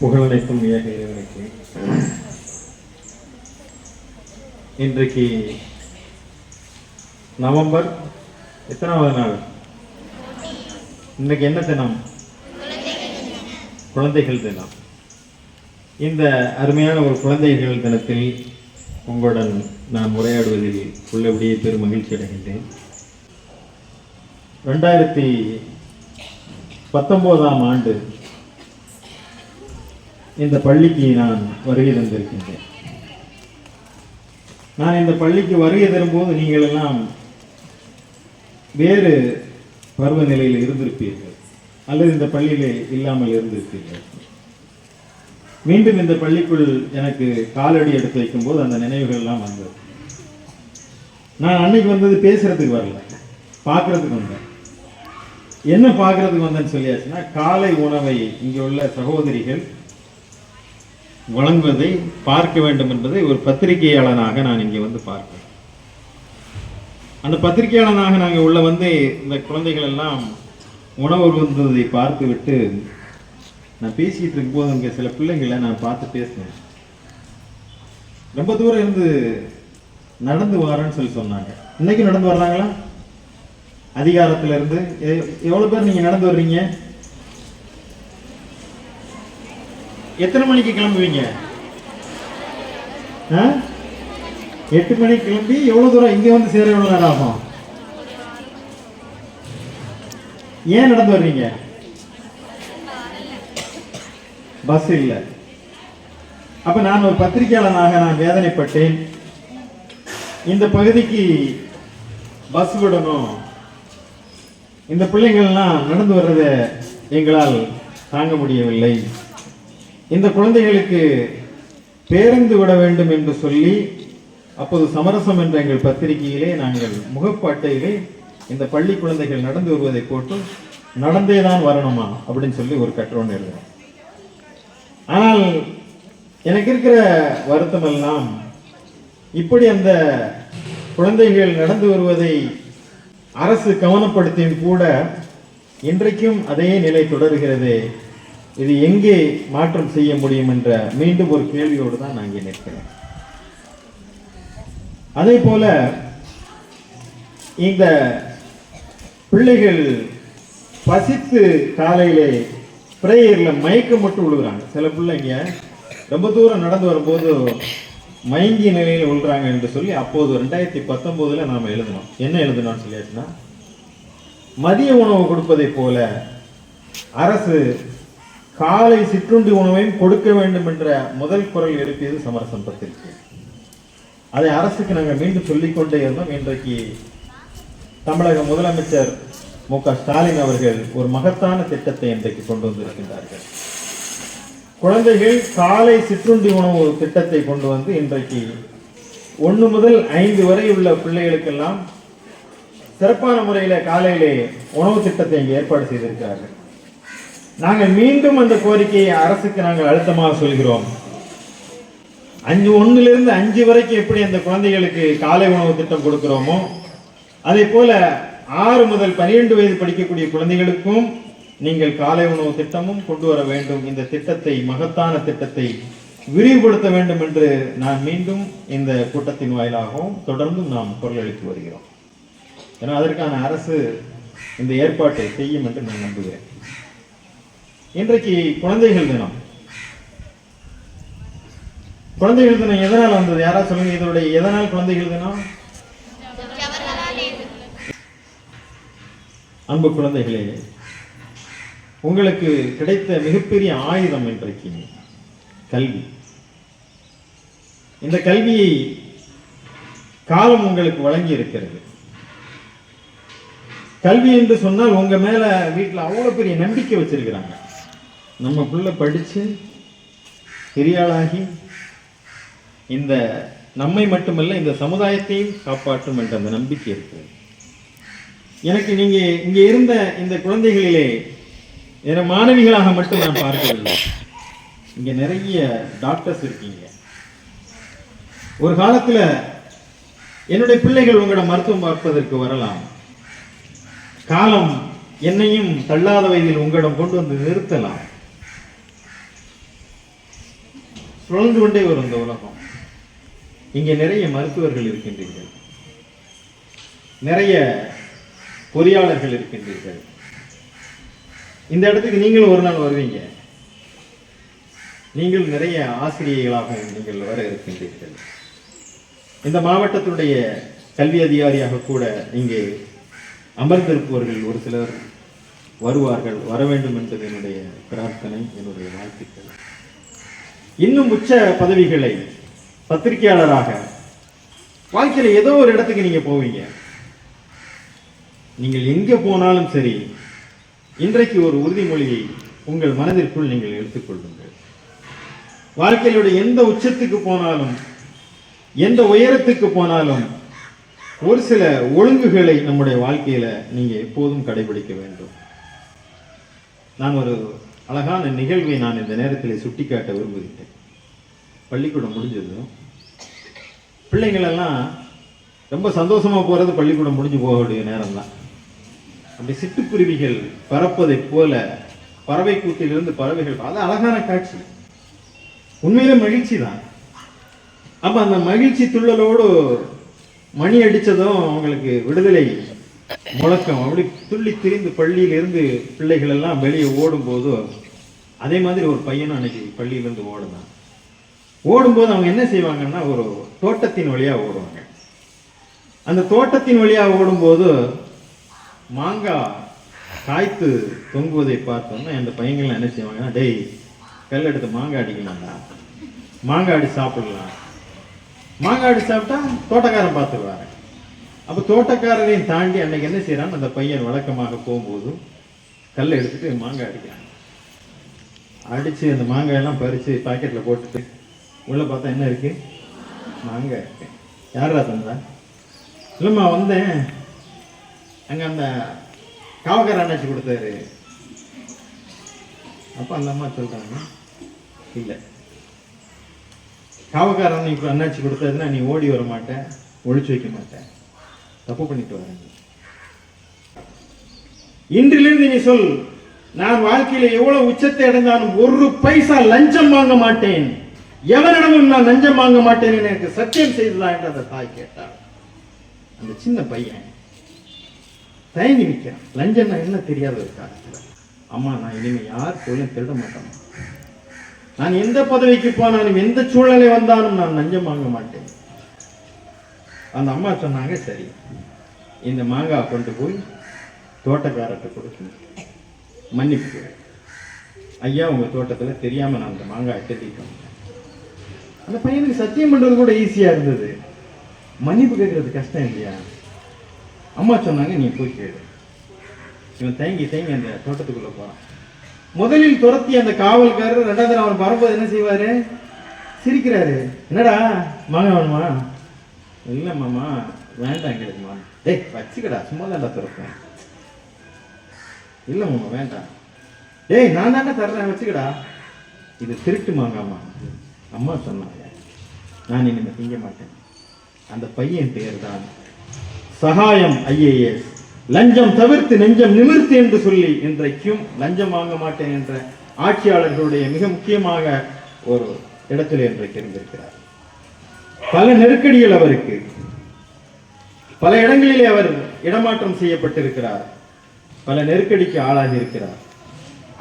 புகழனைத்தும் ஏக இறைவனுக்கு. இன்றைக்கு நவம்பர் எத்தனாவது நாள்? இன்றைக்கு என்ன தினம்? குழந்தைகள் தினம். இந்த அருமையான ஒரு குழந்தைகள் தினத்தில் உங்களுடன் நான் உரையாடுவதில் உள்ளபடியே பெரும் மகிழ்ச்சி அடைகின்றேன். ரெண்டாயிரத்தி பத்தொம்போதாம் ஆண்டு இந்த பள்ளிக்கு நான் வருகை தந்திருக்கின்றேன். நான் இந்த பள்ளிக்கு வருகை தரும்போது நீங்கள் எல்லாம் வேறு பருவநிலையில் இருந்திருப்பீர்கள். அல்லது இந்த பள்ளியிலே இல்லாமல் இருந்திருப்பீர்கள். மீண்டும் இந்த பள்ளிக்குள் எனக்கு காலடி எடுத்து வைக்கும்போது அந்த நினைவுகள் எல்லாம் வந்தது. நான் அன்னைக்கு வந்தது பேசுறதுக்கு வரல. பார்க்கறதுக்கு வந்தேன். என்ன பார்க்கறதுக்கு வந்தேன்னு சொல்லியாச்சுன்னா காலை உணவை இங்கே உள்ள சகோதரிகள் வழங்குவதை பார்க்க வேண்டும் என்பதை ஒரு பத்திரிகையாளனாக நான் இங்கே வந்து பார்க்கிறேன். அந்த பத்திரிகையாளனாக நாங்கள் உள்ள வந்து இந்த குழந்தைகள் எல்லாம் உணவு வந்ததை பார்த்து விட்டு நான் பேசிட்டு இருக்கும்போது அங்கே சில பிள்ளைங்களை நான் பார்த்து பேசினேன். ரொம்ப தூரம் இருந்து நடந்து வரேன்னு சொல்லி சொன்னாங்க. இன்னைக்கு நடந்து வர்றாங்களா? அதிகாரத்துல இருந்து எ- பேர் நீங்கள் நடந்து வர்றீங்க? எத்தனை மணிக்கு கிளம்புவீங்க? ஆ? எட்டு மணிக்கு கிளம்பி எவ்வளோ தூரம் இங்கே வந்து சேர எவ்வளோ நேரம் ஆகும்? ஏன் நடந்து வர்றீங்க? பஸ் இல்லை. அப்போ நான் ஒரு பத்திரிகையாளனாக நான் வேதனைப்பட்டேன். இந்த பகுதிக்கு பஸ் விடணும். இந்த பிள்ளைங்கள்லாம் நடந்து வர்றதை எங்களால் தாங்க முடியவில்லை. இந்த குழந்தைகளுக்கு பேருந்து விட வேண்டும் என்று சொல்லி அப்போது சமரசம் என்ற எங்கள் பத்திரிகையிலே நாங்கள் முகப்பாட்டையிலே இந்த பள்ளி குழந்தைகள் நடந்து வருவதை போட்டு நடந்தே தான் வரணுமா அப்படின்னு சொல்லி ஒரு கட்டுரோன்னு எழுதுறோம் ஆனால் எனக்கு இருக்கிற வருத்தம் எல்லாம் இப்படி அந்த குழந்தைகள் நடந்து வருவதை அரசு கவனப்படுத்தியும் கூட இன்றைக்கும் அதே நிலை தொடர்கிறது இது எங்கே மாற்றம் செய்ய முடியும் என்ற மீண்டும் ஒரு கேள்வியோடு தான் நான் இங்கே நிற்கிறேன். அதே போல இந்த பிள்ளைகள் பசித்து காலையிலே பிரேயரில் மயக்கம் மட்டும் விழுகிறாங்க சில பிள்ளைங்க ரொம்ப தூரம் நடந்து வரும்போது மயங்கிய நிலையில் விழுறாங்க என்று சொல்லி அப்போது ரெண்டாயிரத்தி பத்தொம்போதில் நாம் எழுதினோம் என்ன எழுதினோம்னு சொல்லியாச்சுன்னா மதிய உணவு கொடுப்பதை போல அரசு காலை சிற்றுண்டி உணவையும் கொடுக்க வேண்டும் என்ற முதல் குரல் எழுப்பியது சமரசம் பத்திரிகை. அதை அரசுக்கு நாங்கள் மீண்டும் சொல்லிக்கொண்டே இருந்தோம். இன்றைக்கு தமிழக முதலமைச்சர் மு க ஸ்டாலின் அவர்கள் ஒரு மகத்தான திட்டத்தை இன்றைக்கு கொண்டு வந்திருக்கின்றார்கள். குழந்தைகள் காலை சிற்றுண்டி உணவு திட்டத்தை கொண்டு வந்து இன்றைக்கு ஒன்று முதல் ஐந்து வரை உள்ள பிள்ளைகளுக்கெல்லாம் சிறப்பான முறையில் காலையிலே உணவு திட்டத்தை இங்கே ஏற்பாடு செய்திருக்கிறார்கள். நாங்கள் மீண்டும் அந்த கோரிக்கையை அரசுக்கு நாங்கள் அழுத்தமாக சொல்கிறோம். அஞ்சு ஒன்றுலேருந்து அஞ்சு வரைக்கும் எப்படி அந்த குழந்தைகளுக்கு காலை உணவு திட்டம் கொடுக்குறோமோ அதே போல ஆறு முதல் பனிரெண்டு வயது படிக்கக்கூடிய குழந்தைகளுக்கும் நீங்கள் காலை உணவு திட்டமும் கொண்டு வர வேண்டும். இந்த திட்டத்தை மகத்தான திட்டத்தை விரிவுபடுத்த வேண்டும் என்று நான் மீண்டும் இந்த கூட்டத்தின் வாயிலாகவும் தொடர்ந்து நாம் குரல் வருகிறோம். ஏன்னா அதற்கான அரசு இந்த ஏற்பாட்டை செய்யும் என்று நான் நம்புகிறேன். இன்றைக்கு குழந்தைகள் தினம். குழந்தைகள் தினம் எதனால் வந்தது? யாராவது சொல்லுங்க இதனுடைய எதனால் குழந்தைகள் தினம்? அன்பு குழந்தைகளே உங்களுக்கு கிடைத்த மிகப்பெரிய ஆயுதம் இன்றைக்கு கல்வி. இந்த கல்வியை காலம் உங்களுக்கு வழங்கி இருக்கிறது கல்வி என்று சொன்னால் உங்க மேல வீட்டில் அவ்வளவு பெரிய நம்பிக்கை வச்சிருக்கிறாங்க. நம்ம பிள்ளை படித்து பெரிய ஆளாகி இந்த நம்மை மட்டுமல்ல இந்த சமுதாயத்தையும் காப்பாற்றும் என்ற அந்த நம்பிக்கை இருக்கு. எனக்கு நீங்கள் இங்கே இருந்த இந்த குழந்தைகளிலே என மாணவிகளாக மட்டும் நான் பார்க்கவில்லை. இங்கே நிறைய டாக்டர்ஸ் இருக்கீங்க. ஒரு காலத்தில் என்னுடைய பிள்ளைகள் உங்களோட மருத்துவம் பார்ப்பதற்கு வரலாம். காலம் என்னையும் தள்ளாத வயதில் உங்களிடம் கொண்டு வந்து நிறுத்தலாம். சுழந்து கொண்டே வரும் இந்த உலகம். இங்கே நிறைய மருத்துவர்கள் இருக்கின்றீர்கள். நிறைய பொறியாளர்கள் இருக்கின்றீர்கள். இந்த இடத்துக்கு நீங்களும் ஒரு நாள் வருவீங்க. நீங்கள் நிறைய ஆசிரியர்களாக நீங்கள் வர இருக்கின்றீர்கள். இந்த மாவட்டத்தினுடைய கல்வி அதிகாரியாக கூட இங்கே அமர்ந்திருப்பவர்கள் ஒரு சிலர் வருவார்கள். வர வேண்டும் என்பது என்னுடைய பிரார்த்தனை என்னுடைய வாழ்த்துக்கள். இன்னும் உச்ச பதவிகளை பத்திரிகையாளராக வாழ்க்கையில் ஏதோ ஒரு இடத்துக்கு நீங்கள் போவீங்க. நீங்கள் எங்கே போனாலும் சரி இன்றைக்கு ஒரு உறுதிமொழியை உங்கள் மனதிற்குள் நீங்கள் எடுத்துக்கொள்ளுங்கள் வாழ்க்கையிலுடைய எந்த உச்சத்துக்கு போனாலும் எந்த உயரத்துக்கு போனாலும் ஒரு சில ஒழுங்குகளை நம்முடைய வாழ்க்கையில் நீங்கள் எப்போதும் கடைபிடிக்க வேண்டும். நான் ஒரு அழகான நிகழ்வை நான் இந்த நேரத்தில் சுட்டிக்காட்ட விரும்புகிறேன் பள்ளிக்கூடம் முடிஞ்சதும் பிள்ளைங்களெல்லாம் ரொம்ப சந்தோஷமாக போகிறது பள்ளிக்கூடம் முடிஞ்சு போகக்கூடிய நேரம் தான் அப்படி சிட்டுக்குருவிகள் பறப்பதைப் போல பறவை கூத்திலிருந்து பறவைகள் அது அழகான காட்சி. உண்மையிலே மகிழ்ச்சி தான் அப்போ அந்த மகிழ்ச்சி துள்ளலோடு மணி அடித்ததும் அவங்களுக்கு விடுதலை. முழக்கம் அப்படி துள்ளி திரிந்து பள்ளியிலிருந்து பிள்ளைகள் எல்லாம் வெளியே ஓடும்போது அதே மாதிரி ஒரு பையனும் அன்னைக்கு பள்ளியிலிருந்து ஓடுனான் ஓடும்போது அவங்க என்ன செய்வாங்கன்னா ஒரு தோட்டத்தின் வழியாக ஓடுவாங்க. அந்த தோட்டத்தின் வழியாக ஓடும்போது மாங்காய் காய்த்து தொங்குவதை பார்த்தோம்னா அந்த பையங்கள்லாம் என்ன செய்வாங்கன்னா டெய் கல் எடுத்து மாங்காய் அடிக்கலாம்டா. மாங்காய் அடி சாப்பிடலாம். மாங்காய் அடி சாப்பிட்டா தோட்டக்காரன் பார்த்துருவாரு அப்போ தோட்டக்காரரையும் தாண்டி அன்னைக்கு என்ன செய்யறான் அந்த பையன் வழக்கமாக போகும்போது கல்லை எடுத்துட்டு மாங்காய் அடிக்கிறான். அடிச்சு அந்த மாங்காயெல்லாம் பறிச்சு பாக்கெட்ல போட்டுட்டு உள்ள பார்த்தா என்ன இருக்கு? மாங்காய் இருக்கு. யாரா தந்தா? இல்லைம்மா வந்தேன். அங்க அந்த காவக்கார அண்ணாச்சி கொடுத்தாரு. அப்ப அந்த அம்மா சொல்றாங்க இல்ல. காவக்காரன் இப்ப அண்ணாச்சி கொடுத்ததுன்னா நீ ஓடி வர மாட்டேன் ஒழிச்சு வைக்க மாட்டேன் தப்பு பண்ணிட்டு வராங்க இன்றிலிருந்து நீ சொல் நான் வாழ்க்கையில எவ்வளவு உச்சத்தை அடைந்தாலும் ஒரு பைசா லஞ்சம் வாங்க மாட்டேன். எவனிடமும் நான் லஞ்சம் வாங்க மாட்டேன் எனக்கு சத்தியம் செய்ததா என்று அந்த தாய் கேட்டார் அந்த சின்ன பையன் தயங்கி நிற்கிறான். லஞ்சம்னா என்ன தெரியாத ஒரு காலத்தில். அம்மா நான் இனிமே யார் பொருளும் திருட மாட்டேன். நான் எந்த பதவிக்கு போனாலும் எந்த சூழ்நிலை வந்தாலும் நான் லஞ்சம் வாங்க மாட்டேன். அந்த அம்மா சொன்னாங்க சரி இந்த மாங்காய் கொண்டு போய் தோட்டக்காரர்கிட்ட கொடுக்கணும் மன்னிப்பு ஐயா உங்கள் தோட்டத்தில் தெரியாமல் நான் அந்த மாங்காய் கட்டிட்டு அந்த பையனுக்கு சத்தியம் பண்ணுறது கூட ஈஸியாக இருந்தது. மன்னிப்பு கேட்கறது கஷ்டம் இல்லையா? அம்மா சொன்னாங்க நீ போய் கேடு இவன் தயங்கி தயங்கி அந்த தோட்டத்துக்குள்ளே போகிறான் முதலில் துரத்தி அந்த காவல்காரர் ரெண்டாவது அவன் வரும்போது என்ன செய்வார்? சிரிக்கிறாரு. என்னடா மாங்காய் வேணுமா? இல்ல மாமா வேண்டாம் எங்களுக்குமா டேய் வச்சுக்கடா சும்மா தான்டா திறப்பேன். இல்ல மாமா வேண்டாம். டேய் நான் தானே தர்றேன் வச்சுக்கடா. இது திருட்டு மாங்காமா அம்மா சொன்னாங்க. நான் இனிமே திங்க மாட்டேன். அந்த பையன் பெயர் தான் சகாயம் ஐஏஎஸ். லஞ்சம் தவிர்த்து நெஞ்சம் நிமிர்த்து என்று சொல்லி இன்றைக்கும் லஞ்சம் வாங்க மாட்டேன் என்ற ஆட்சியாளர்களுடைய மிக முக்கியமாக ஒரு இடத்தில் இன்றைக்கு இருந்திருக்கிறார். பல நெருக்கடிகள் அவருக்கு. பல இடங்களிலே அவர் இடமாற்றம் செய்யப்பட்டிருக்கிறார். பல நெருக்கடிக்கு ஆளாகி இருக்கிறார்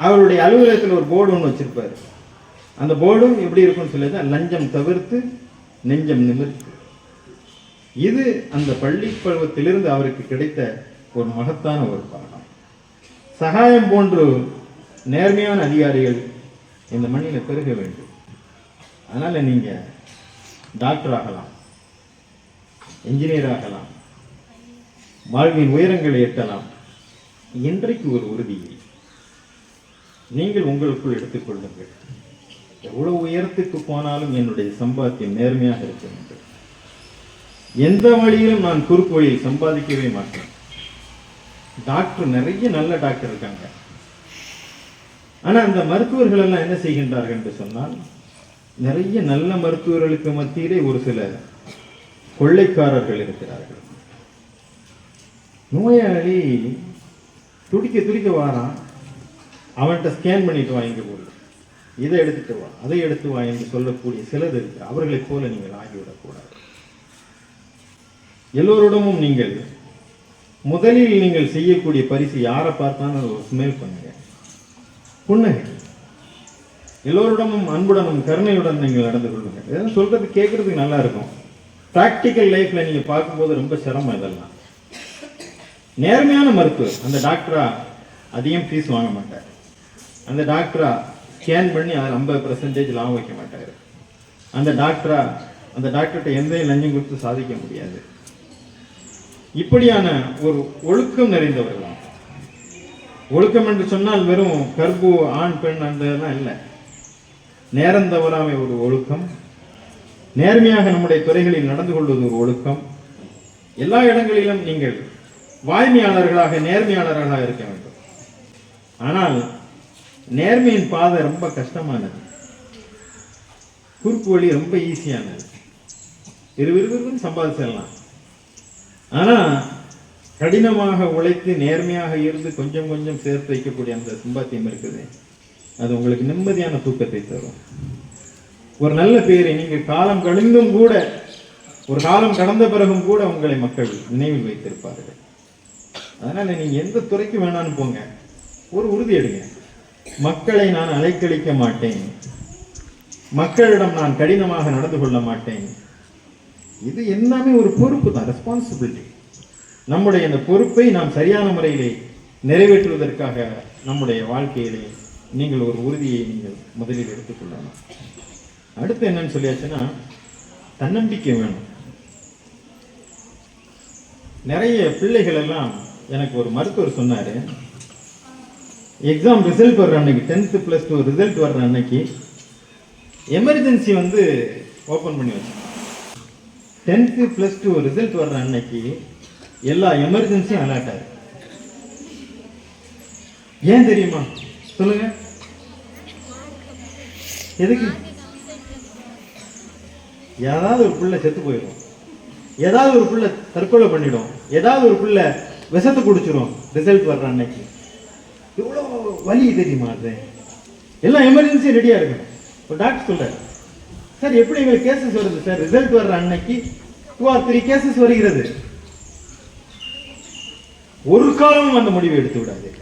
அவருடைய அலுவலகத்தில் ஒரு போர்டு ஒன்று வச்சிருப்பார். அந்த போர்டும் எப்படி இருக்கும்னு சொல்லி லஞ்சம் தவிர்த்து நெஞ்சம் நிமிர்த்து. இது அந்த பள்ளி பருவத்திலிருந்து அவருக்கு கிடைத்த ஒரு மகத்தான ஒரு பாடம். சகாயம் போன்று நேர்மையான அதிகாரிகள் இந்த மண்ணில் பெருக வேண்டும். அதனால் நீங்கள் டாக்டர் ஆகலாம். என்ஜினியர் ஆகலாம். வாழ்வின் உயரங்களை எட்டலாம். இன்றைக்கு ஒரு உறுதியை நீங்கள் உங்களுக்குள் எடுத்துக்கொள்ளுங்கள் எவ்வளவு உயரத்துக்கு போனாலும் என்னுடைய சம்பாத்தியம் நேர்மையாக இருக்க வேண்டும். எந்த வழியிலும் நான் குறுக்கு வழியில் சம்பாதிக்கவே மாட்டேன். டாக்டர் நிறைய நல்ல டாக்டர் இருக்காங்க. ஆனா அந்த மருத்துவர்கள் எல்லாம் என்ன செய்கின்றார்கள் என்று சொன்னால் நிறைய நல்ல மருத்துவர்களுக்கு மத்தியிலே ஒரு சில கொள்ளைக்காரர்கள் இருக்கிறார்கள். நோயாளி துடிக்க துடிக்க வாரான். அவன்கிட்ட ஸ்கேன் பண்ணிட்டு வாங்க போடு. இதை எடுத்துட்டு வா அதை எடுத்து வா என்று சொல்லக்கூடிய சிலர் இருக்கு அவர்களைப் போல நீங்கள் ஆகிவிடக்கூடாது. எல்லோரிடமும் நீங்கள் முதலில் நீங்கள் செய்யக்கூடிய பரிசு யாரை பார்த்தாலும் ஸ்மெல் பண்ணுங்க. புன்னகை. எல்லோரிடமும் அன்புடனும் கருணையுடன் நீங்கள் நடந்து கொள்ளுங்க இதெல்லாம் சொல்றது கேட்கறதுக்கு நல்லா இருக்கும். ப்ராக்டிக்கல் லைஃப்ல நீங்க பார்க்கும்போது ரொம்ப சிரமம் இதெல்லாம். நேர்மையான மருத்துவர் அந்த டாக்டரா அதிகம் ஃபீஸ் வாங்க மாட்டார். அந்த டாக்டரா ஸ்கேன் பண்ணி அதில் ஐம்பது பர்சன்டேஜ் லாபம் வைக்க மாட்டார். அந்த டாக்டரா அந்த டாக்டர்கிட்ட எந்த லஞ்சம் கொடுத்து சாதிக்க முடியாது. இப்படியான ஒரு ஒழுக்கம் நிறைந்தவர்களாம். ஒழுக்கம் என்று சொன்னால் வெறும் கர்ப்பு ஆண் பெண் அந்த இதெல்லாம் இல்லை. நேரம் தவறாமை ஒரு ஒழுக்கம். நேர்மையாக நம்முடைய துறைகளில் நடந்து கொள்வது ஒரு ஒழுக்கம். எல்லா இடங்களிலும் நீங்கள் வாய்மையாளர்களாக நேர்மையாளர்களாக இருக்க வேண்டும். ஆனால் நேர்மையின் பாதை ரொம்ப கஷ்டமானது. குறுக்கு வழி ரொம்ப ஈஸியானது. இருவிருவிற்கும் சம்பாதிச்சிடலாம். ஆனால் கடினமாக உழைத்து நேர்மையாக இருந்து கொஞ்சம் கொஞ்சம் சேர்த்து வைக்கக்கூடிய அந்த சம்பாத்தியம் இருக்குது. அது உங்களுக்கு நிம்மதியான தூக்கத்தை தரும். ஒரு நல்ல பேரை நீங்கள் காலம் கழிந்தும் கூட ஒரு காலம் கடந்த பிறகும் கூட உங்களை மக்கள் நினைவில் வைத்திருப்பார்கள். அதனால நீங்க எந்த துறைக்கு வேணாலும் போங்க. ஒரு உறுதி எடுங்க. மக்களை நான் அலைக்கழிக்க மாட்டேன். மக்களிடம் நான் கடினமாக நடந்து கொள்ள மாட்டேன். இது எல்லாமே ஒரு பொறுப்பு தான் ரெஸ்பான்சிபிலிட்டி நம்முடைய இந்த பொறுப்பை நாம் சரியான முறையிலே நிறைவேற்றுவதற்காக நம்முடைய வாழ்க்கையிலே நீங்கள் ஒரு உறுதியை நீங்கள் முதலில் எடுத்துக்கொள்ளணும் அடுத்து என்னன்னு சொல்லியாச்சுன்னா தன்னம்பிக்கை வேணும். நிறைய பிள்ளைகள் எல்லாம் எனக்கு ஒரு மருத்துவர் சொன்னார். எக்ஸாம் ரிசல்ட் வர்ற அன்னைக்கு டென்த்து ப்ளஸ் டூ ரிசல்ட் வர்ற அன்னைக்கு எமர்ஜென்சி வந்து ஓப்பன் பண்ணி வச்சேன் டென்த்து ப்ளஸ் டூ ரிசல்ட் வர்ற அன்னைக்கு எல்லா எமர்ஜென்சியும் அலர்ட் ஆகுது ஏன் தெரியுமா? சொல்லுங்க. எதுக்கு? ஏதாவது ஒரு பிள்ளை செத்து போயிடும். ஏதாவது ஒரு பிள்ளை தற்கொலை பண்ணிடும். ஏதாவது ஒரு பிள்ளை விஷத்தை குடிச்சிடும் ரிசல்ட் வர்ற அன்னைக்கு. எவ்வளோ வலி தெரியுமா அது? எல்லாம் எமர்ஜென்சி ரெடியாக இருக்கணும். ஒரு டாக்டர் சொல்றாரு. சார் எப்படி எங்களுக்கு கேசஸ் வருது சார்? ரிசல்ட் வர்ற அன்னைக்கு டூ ஆர் த்ரீ கேசஸ் வருகிறது. ஒரு காலமும் அந்த முடிவை எடுத்து விடாது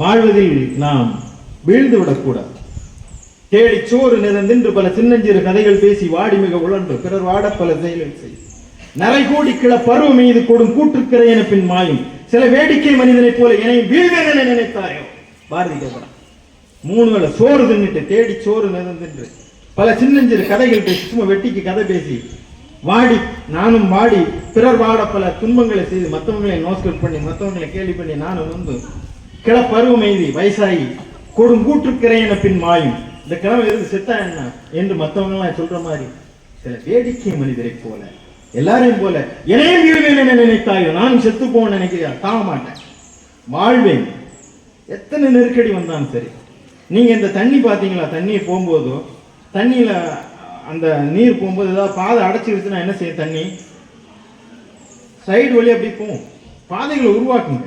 வாழ்வதில் நாம் வீழ்ந்து விடக்கூடாது தேடி சோறு நிறந்தின்று பல சின்னஞ்சிறு கதைகள் பேசி வாடி மிக உழன்று பிறர் வாட பல செயல்கள் செய் நரை கோடி கிள பருவ மீது கொடும் கூற்றுக்கிற என பின் மாயும் சில வேடிக்கை மனிதனைப் போல என்னை வீழ்வேன் என நினைத்தாயோ? பாரதி கேட்கிறான் மூணு வேளை சோறு தின்னுட்டு தேடி சோறு நிறந்தின்று பல சின்னஞ்சிறு கதைகள் பேசி சும்மா வெட்டிக்கு கதை பேசி வாடி நானும் வாடி பிறர் வாட பல துன்பங்களை செய்து மற்றவங்களை நோஸ்கட் பண்ணி மற்றவங்களை கேலி பண்ணி நானும் வந்து கிளப்பருவம் வயசாகி கொடுங்கூற்றுக்கிறேன் பின் மாயும். இந்த கிழமை இருந்து செத்தா என்ன? என்று மற்றவங்கெல்லாம் சொல்ற மாதிரி சில வேடிக்கை மனிதரை போல எல்லாரையும் போல என்னையும் வீழ்வேன் என நினைத்தாயோ? நானும் செத்து போவேன் நினைக்கிறேன் தாங்க மாட்டேன் வாழ்வேன். எத்தனை நெருக்கடி வந்தாலும் சரி. நீங்கள் இந்த தண்ணி பார்த்தீங்களா? தண்ணியை போகும்போதோ தண்ணியில் அந்த நீர் போகும்போது ஏதாவது பாதை அடைச்சிருச்சுன்னா என்ன செய்யும் தண்ணி? சைடு வழி அப்படி போகும். பாதைகளை உருவாக்குங்க.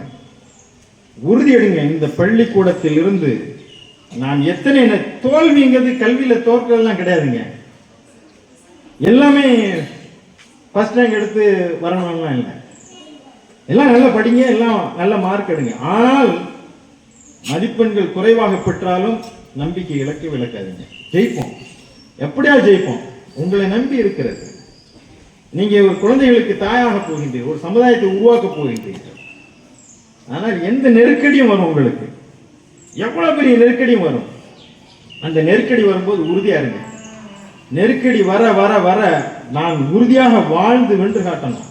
உறுதியடுங்க இந்த பள்ளிக்கூடத்தில் இருந்து நான் எத்தனை தோல்விங்கிறது கல்வியில் தோற்கலாம் கிடையாதுங்க. எல்லாமே ஃபர்ஸ்ட் ரேங்க் எடுத்து வரணும்லாம் இல்லை. எல்லாம் நல்லா படிங்க எல்லாம் நல்ல மார்க் எடுங்க. ஆனால் மதிப்பெண்கள் குறைவாக பெற்றாலும் நம்பிக்கை இலக்கு விளக்காதீங்க. ஜெயிப்போம். எப்படியா ஜெயிப்போம்? உங்களை நம்பி இருக்கிறது. நீங்கள் ஒரு குழந்தைகளுக்கு தாயாக போகின்றீர்கள் ஒரு சமுதாயத்தை உருவாக்க போகின்றீர்கள். ஆனால் எந்த நெருக்கடியும் வரும் உங்களுக்கு. எவ்வளோ பெரிய நெருக்கடியும் வரும். அந்த நெருக்கடி வரும்போது உறுதியாக இருங்க. நெருக்கடி வர வர வர நான் உறுதியாக வாழ்ந்து வென்று காட்டணும்.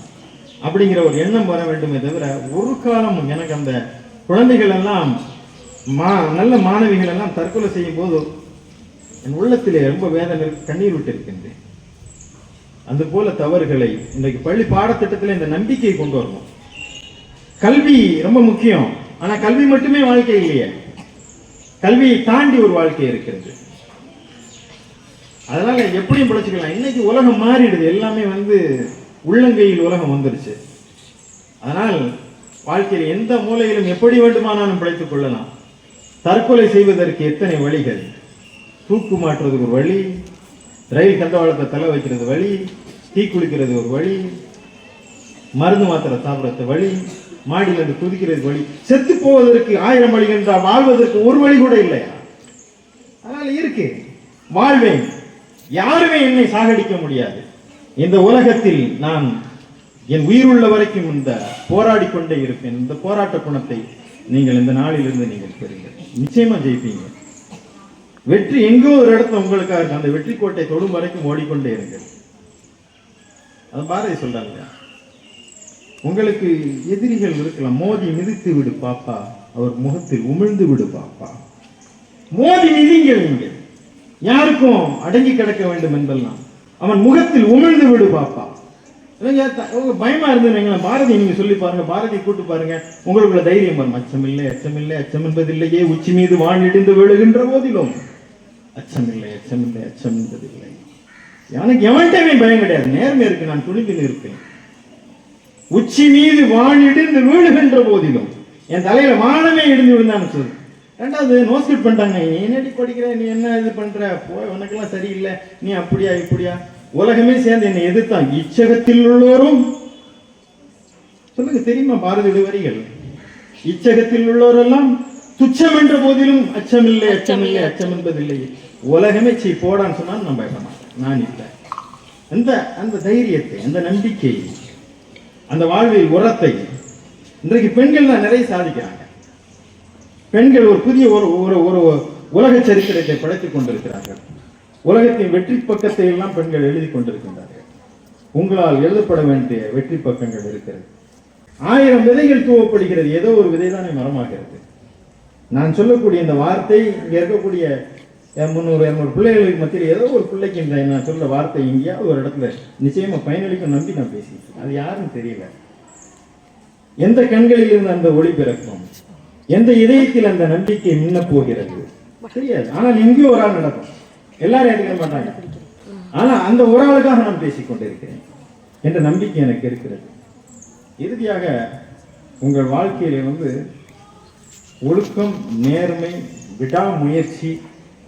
அப்படிங்கிற ஒரு எண்ணம் வர வேண்டுமே தவிர ஒரு காலம் எனக்கு அந்த குழந்தைகள் எல்லாம் மா நல்ல மாணவிகள் எல்லாம் தற்கொலை செய்யும் போது என் உள்ளத்திலே ரொம்ப வேதனை கண்ணீர் விட்டு இருக்கின்றேன் அந்த போல தவறுகளை இன்றைக்கு பள்ளி பாடத்திட்டத்தில் இந்த நம்பிக்கையை கொண்டு வரணும். கல்வி ரொம்ப முக்கியம். ஆனால் கல்வி மட்டுமே வாழ்க்கை இல்லையே. கல்வியை தாண்டி ஒரு வாழ்க்கை இருக்கிறது. அதனால எப்படியும் பிழைச்சிக்கலாம் இன்னைக்கு உலகம் மாறிடுது. எல்லாமே வந்து உள்ளங்கையில் உலகம் வந்துருச்சு அதனால் வாழ்க்கையில் எந்த மூலையிலும் எப்படி வேண்டுமானாலும் பிழைத்துக் கொள்ளலாம். தற்கொலை செய்வதற்கு எத்தனை வழிகள்? தூக்கு மாற்றுறதுக்கு ஒரு வழி ரயில் கந்தவாளத்தை தலை வைக்கிறது வழி டீ குளிக்கிறது ஒரு வழி மருந்து மாத்திரை சாப்பிட்றது வழி மாடியில் இருந்து குதிக்கிறது வழி செத்து போவதற்கு ஆயிரம் வழி என்றால் வாழ்வதற்கு ஒரு வழி கூட இல்லையா? அதனால இருக்கு. வாழ்வேன் யாருமே என்னை சாகடிக்க முடியாது. இந்த உலகத்தில் நான் என் உயிருள்ள வரைக்கும் இந்த போராடி கொண்டே இருப்பேன். இந்த போராட்ட குணத்தை நீங்கள் இந்த நாளிலிருந்து நீங்கள் பெறுங்கள். நிச்சயமா ஜெயிப்பீங்க. வெற்றி எங்கோ ஒரு இடத்துல உங்களுக்காக அந்த வெற்றி கோட்டை தொடும் வரைக்கும் ஓடிக்கொண்டே இருங்கள். அது பாரதி சொல்றாங்க. உங்களுக்கு எதிரிகள் இருக்கலாம். மோதி மிதித்து விடு பாப்பா. அவர் முகத்தில் உமிழ்ந்து விடு பாப்பா. மோதி மிதிங்க நீங்கள். யாருக்கும் அடங்கி கிடக்க வேண்டும் என்பதெல்லாம். அவன் முகத்தில் உமிழ்ந்து விடு பாப்பா. த- பயமா இருந்ததுங்களா பாரதி நீங்க சொல்லி பாருங்க பாரதி கூட்டு பாருங்க. உங்களுக்குள்ள தைரியம் வரும். அச்சமில்லை அச்சமில்லை அச்சம் என்பதில்லையே. உச்சி மீது வான் இடிந்து விழுகின்ற போதிலும். அச்சமில்லை அச்சமில்லை அச்சம் என்பதில்லை. எனக்கு எவன்கிட்டமே பயம் கிடையாது. நேர்மை இருக்கு. நான் துணிந்து நிற்பேன் உச்சி மீது வான் இடிந்து வீழுகின்ற போதிலும். என் தலையில வானமே இடிந்து விழுந்தான்னு சொல்லு. ரெண்டாவது நோஸ்கிட் பண்ணிட்டாங்க. நீ என்னடி படிக்கிற? நீ என்ன இது பண்ற? போய் உனக்கெல்லாம் சரியில்லை. நீ அப்படியா இப்படியா? உலகமே சேர்ந்து என்னை எதிர்த்தான். இச்சகத்தில் உள்ளோரும். சொல்லுங்க தெரியுமா பாரதியுடைய வரிகள் இச்சகத்தில் உள்ளோரெல்லாம் துச்சம் என்ற போதிலும் அச்சமில்லை அச்சமில்லை அச்சம் என்பதில்லை. உலகமே சீ போடான்னு சொன்னாலும் மாட்டேன் நான் இல்லை. அந்த அந்த தைரியத்தை அந்த நம்பிக்கையை அந்த வாழ்வில் உரத்தை இன்றைக்கு பெண்கள் தான் நிறைய சாதிக்கிறாங்க. பெண்கள் ஒரு புதிய ஒரு ஒரு ஒரு உலக சரித்திரத்தை படைத்துக் கொண்டிருக்கிறார்கள். உலகத்தின் வெற்றி பக்கத்தை எல்லாம் பெண்கள் எழுதி கொண்டிருக்கின்றார்கள். உங்களால் எழுதப்பட வேண்டிய வெற்றி பக்கங்கள் இருக்கிறது. ஆயிரம் விதைகள் தூவப்படுகிறது ஏதோ ஒரு விதை தானே மரமாகிறது. நான் சொல்லக்கூடிய இந்த வார்த்தை இங்கே இருக்கக்கூடிய முந்நூறு இரநூறு பிள்ளைகளுக்கு மத்தியில் ஏதோ ஒரு பிள்ளைக்கு இந்த நான் சொல்ல வார்த்தை எங்கேயாவது ஒரு இடத்துல நிச்சயமாக பயனளிக்கும் நம்பி நான் பேசிட்டேன் அது யாருன்னு தெரியல. எந்த கண்களில் இருந்து அந்த ஒளி பிறக்கும்? எந்த இதயத்தில் அந்த நம்பிக்கை மின்ன போகிறது? தெரியாது. ஆனால் எங்கேயோ ஒரு ஆள் நடக்கும். எல்லாரும் எடுக்க மாட்டாங்க. ஆனால் அந்த ஒரு ஆளுக்காக நான் பேசிக் கொண்டிருக்கிறேன் என்ற நம்பிக்கை எனக்கு இருக்கிறது. இறுதியாக உங்கள் வாழ்க்கையில வந்து ஒழுக்கம் நேர்மை விடாமுயற்சி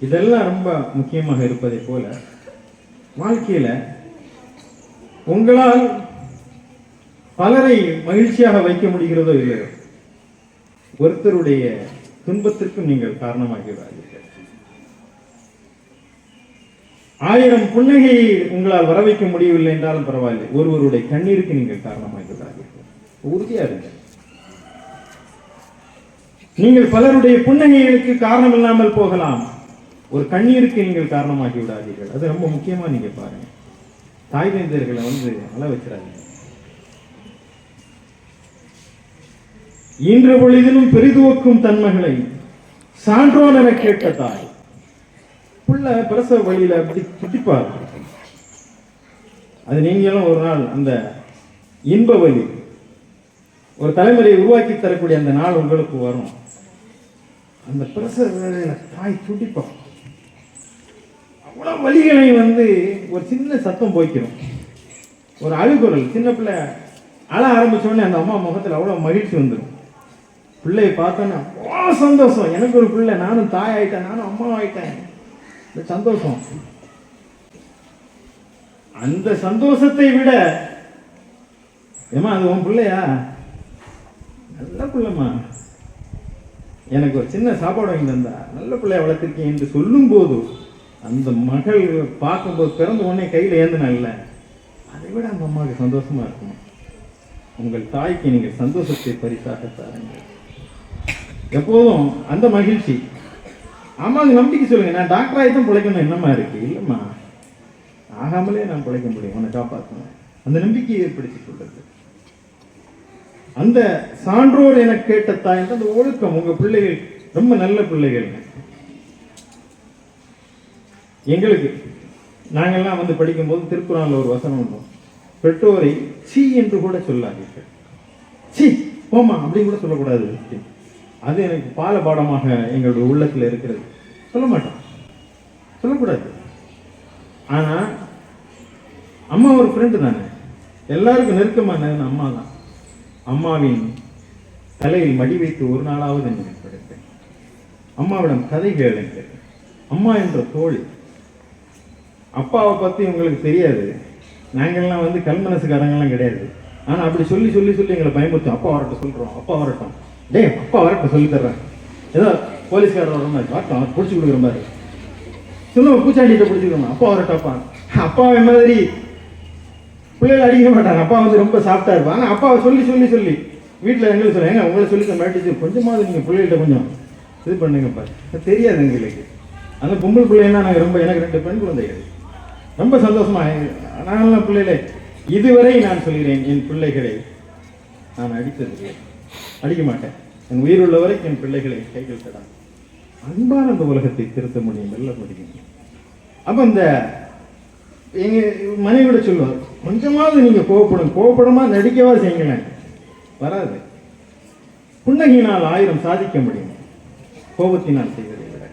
இதெல்லாம் ரொம்ப முக்கியமாக இருப்பதை போல வாழ்க்கையில உங்களால் பலரை மகிழ்ச்சியாக வைக்க முடிகிறதோ இல்லையோ ஒருத்தருடைய துன்பத்திற்கும் நீங்கள் காரணமாகிறார்கள் ஆயிரம் புன்னகையை உங்களால் வர வைக்க முடியவில்லை என்றாலும் பரவாயில்லை. ஒருவருடைய கண்ணீருக்கு நீங்கள் காரணமாகிறார்கள் உறுதியா இருங்க. நீங்கள் பலருடைய புன்னகைகளுக்கு காரணம் இல்லாமல் போகலாம். ஒரு கண்ணீருக்கு நீங்கள் காரணமாகி விடாதீர்கள். அது ரொம்ப முக்கியமா நீங்க பாருங்க. தாய் தந்தர்களை வந்து அள வச்சிடாதீங்க. இன்று பொழுதிலும் பெரிதுவக்கும் தன்மைகளை சான்றோன் என கேட்ட தாய். புள்ள பிரசவ வழியில அப்படி துடிப்பார் அது நீங்களும் ஒரு நாள் அந்த இன்ப வழி ஒரு தலைமுறையை உருவாக்கி தரக்கூடிய அந்த நாள் உங்களுக்கு வரும். அந்த பிரசவ வேளையில தாய் துடிப்பா அவ்வளோ வலிகளை வந்து ஒரு சின்ன சத்தம் போய்க்கிறோம் ஒரு அழுகுரல். சின்ன பிள்ளை அழ ஆரம்பித்தோடனே அந்த அம்மா முகத்தில் அவ்வளோ மகிழ்ச்சி வந்துடும் பிள்ளையை பார்த்தோன்னா அவ்வளோ சந்தோஷம். எனக்கு ஒரு பிள்ளை. நானும் தாய் ஆயிட்டேன். நானும் அம்மா ஆயிட்டேன். இந்த சந்தோஷம். அந்த சந்தோஷத்தை விட ஏமா அது உன் பிள்ளையா? நல்ல பிள்ளைம்மா. எனக்கு ஒரு சின்ன சாப்பாடு வாங்கி தந்தா நல்ல பிள்ளைய வளர்த்துருக்கேன் என்று சொல்லும்போது அந்த மகள் பார்க்கும்போது பிறந்த உடனே கையில் ஏந்தினல்ல அதை விட அந்த அம்மாவுக்கு சந்தோஷமா இருக்கும் உங்கள் தாய்க்கு நீங்கள் சந்தோஷத்தை பரிசாக தாருங்கள். எப்போதும் அந்த மகிழ்ச்சி. ஆமாங்க நம்பிக்கை சொல்லுங்க நான் டாக்டராக தான் பிழைக்கணும். என்னம்மா இருக்கு? இல்லைம்மா. ஆகாமலே நான் பிழைக்க முடியும். உன்னை காப்பாற்றணும் அந்த நம்பிக்கையை ஏற்படுத்தி கொள்வது அந்த சான்றோர் என கேட்ட தாய் அந்த ஒழுக்கம். உங்கள் பிள்ளைகள் ரொம்ப நல்ல பிள்ளைகள். எங்களுக்கு நாங்கள்லாம் வந்து படிக்கும்போது திருக்குறளில் ஒரு வசனம் உண்டு பெற்றோரை சி என்று கூட சொல்லாதீர்கள். சி போமா அப்படின்னு கூட சொல்லக்கூடாது. அது எனக்கு பால பாடமாக எங்களுடைய உள்ளத்தில் இருக்கிறது. சொல்ல மாட்டோம். சொல்லக்கூடாது. ஆனால் அம்மா ஒரு ஃப்ரெண்டு தானே. எல்லாருக்கும் நெருக்கமானது அம்மா தான். அம்மாவின் தலையில் மடி வைத்து ஒரு நாளாவது நினைப்படுத்தேன் அம்மாவிடம் கதை கேளுங்கள் அம்மா என்ற தோழி அப்பாவை பற்றி உங்களுக்கு தெரியாது. நாங்கள்லாம் வந்து கல்மனசுக்காரங்கெல்லாம் கிடையாது. ஆனால் அப்படி சொல்லி சொல்லி சொல்லி எங்களை பயமுறுத்தோம். அப்பா வரட்டும் சொல்கிறோம் அப்பா வரட்டும். டேய் அப்பா வரட்டும் சொல்லி தர்றேன். ஏதோ போலீஸ்காரர் வர மாதிரி. வரட்டும் அவர் பிடிச்சி கொடுக்குற மாதிரி. சொல்லுவோம் பூச்சாண்டிகிட்ட பிடிச்சிக்கணும் அப்பா வரட்டும் அப்பா அப்பாவை மாதிரி பிள்ளைகள் அடிக்க மாட்டாங்க. அப்பா வந்து ரொம்ப சாஃப்டாக இருப்பாங்க ஆனால் அப்பாவை சொல்லி சொல்லி சொல்லி. வீட்டில் எங்களுக்கு சொல்ல ஏங்க உங்களை சொல்லி மாட்டிச்சு கொஞ்சமாவது நீங்கள் பிள்ளைகிட்ட கொஞ்சம் இது பண்ணுங்கப்பா. தெரியாது எங்களுக்கு. அந்த பொம்பளை பிள்ளைன்னா நாங்கள் ரொம்ப எனக்கு ரெண்டு பெண் குழந்தைகள். ரொம்ப சந்தோஷமா. நாங்களாம் பிள்ளைகளே இதுவரை நான் சொல்கிறேன் என் பிள்ளைகளை நான் அடித்ததில்லை அடிக்க மாட்டேன். என் உயிர் உள்ள வரைக்கும் என் பிள்ளைகளை கைகள் தடா அன்பான அந்த உலகத்தை திருத்த முடியும் வெல்ல முடியும். அப்போ இந்த எங்க மனைவியோட சொல்லுவார் கொஞ்சமாவது நீங்க கோவப்படும். கோவப்படமா நடிக்கவா செய்யுங்களேன். வராது. புன்னகையினால் ஆயிரம் சாதிக்க முடியும். கோபத்தினால் செய்வதை விட.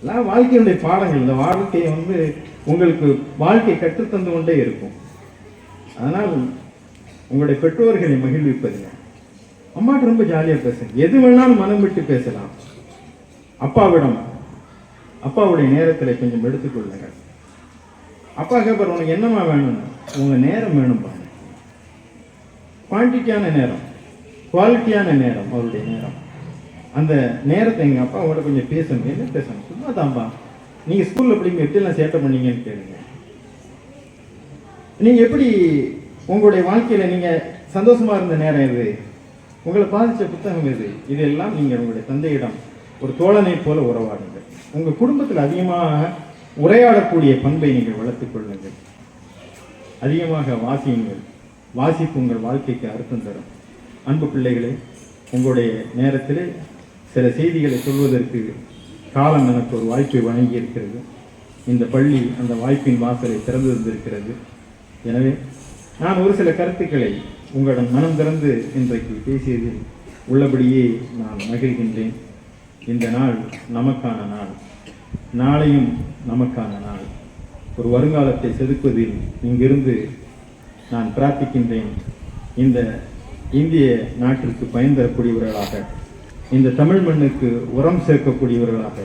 எல்லாம் வாழ்க்கையினுடைய பாடங்கள். இந்த வாழ்க்கையை வந்து உங்களுக்கு வாழ்க்கை கற்றுத்தந்து கொண்டே இருக்கும். அதனால் உங்களுடைய பெற்றோர்களை மகிழ்விப்பதுங்க அம்மாட்ட ரொம்ப ஜாலியாக பேசுங்க. எது வேணாலும் மனம் விட்டு பேசலாம். அப்பாவிடம் அப்பாவுடைய நேரத்தில் கொஞ்சம் எடுத்துக்கொள்ளுங்கள் அப்பா கேப்பர் உனக்கு என்னம்மா வேணும்னு? உங்கள் நேரம் வேணும் பாருங்க. குவான்டிட்டியான நேரம். குவாலிட்டியான நேரம். அவருடைய நேரம். அந்த நேரத்தை எங்கள் அப்பாவோட கொஞ்சம் பேசணும் என்ன பேசணும்? சும்மா தான்பா நீங்கள் ஸ்கூலில் படிங்க எப்படிலாம் சேட்டை பண்ணீங்கன்னு கேளுங்க. நீங்கள் எப்படி உங்களுடைய வாழ்க்கையில் நீங்கள் சந்தோஷமா இருந்த நேரம் எது? உங்களை பாதித்த புத்தகம் எது? இதெல்லாம் நீங்கள் உங்களுடைய தந்தையிடம் ஒரு தோழனை போல உறவாடுங்கள். உங்கள் குடும்பத்தில் அதிகமாக உரையாடக்கூடிய பண்பை நீங்கள் வளர்த்துக் கொள்ளுங்கள். அதிகமாக வாசியுங்கள். வாசிப்பு உங்கள் வாழ்க்கைக்கு அர்த்தம் தரும். அன்பு பிள்ளைகளே உங்களுடைய நேரத்தில் சில செய்திகளை சொல்வதற்கு காலம் எனக்கு ஒரு வாய்ப்பை வழங்கி இருக்கிறது இந்த பள்ளி அந்த வாய்ப்பின் வாசலை திறந்து வந்திருக்கிறது எனவே நான் ஒரு சில கருத்துக்களை உங்களிடம் மனம் திறந்து இன்றைக்கு பேசியதில் உள்ளபடியே நான் மகிழ்கின்றேன். இந்த நாள் நமக்கான நாள். நாளையும் நமக்கான நாள். ஒரு வருங்காலத்தை செதுக்குவதில் இங்கிருந்து நான் பிரார்த்திக்கின்றேன். இந்த இந்திய நாட்டிற்கு பயன் தரக்கூடியவர்களாக இந்த தமிழ் மண்ணுக்கு உரம் சேர்க்கக்கூடியவர்களாக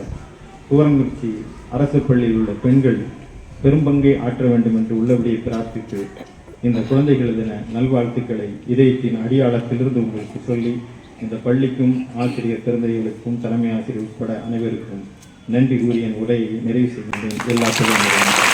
துவரங்குறிச்சி அரசு பள்ளியில் உள்ள பெண்கள் பெரும்பங்கை ஆற்ற வேண்டும் என்று உள்ளபடியே பிரார்த்தித்து இந்த குழந்தைகள் தின நல்வாழ்த்துக்களை இதயத்தின் அடியாளத்திலிருந்து உங்களுக்கு சொல்லி இந்த பள்ளிக்கும் ஆசிரியர் பெருந்தகைகளுக்கும் தலைமை ஆசிரியர் உட்பட அனைவருக்கும் நன்றி கூறிய உரையை நிறைவு செய்கின்றேன். எல்லா சொல்லுங்கள்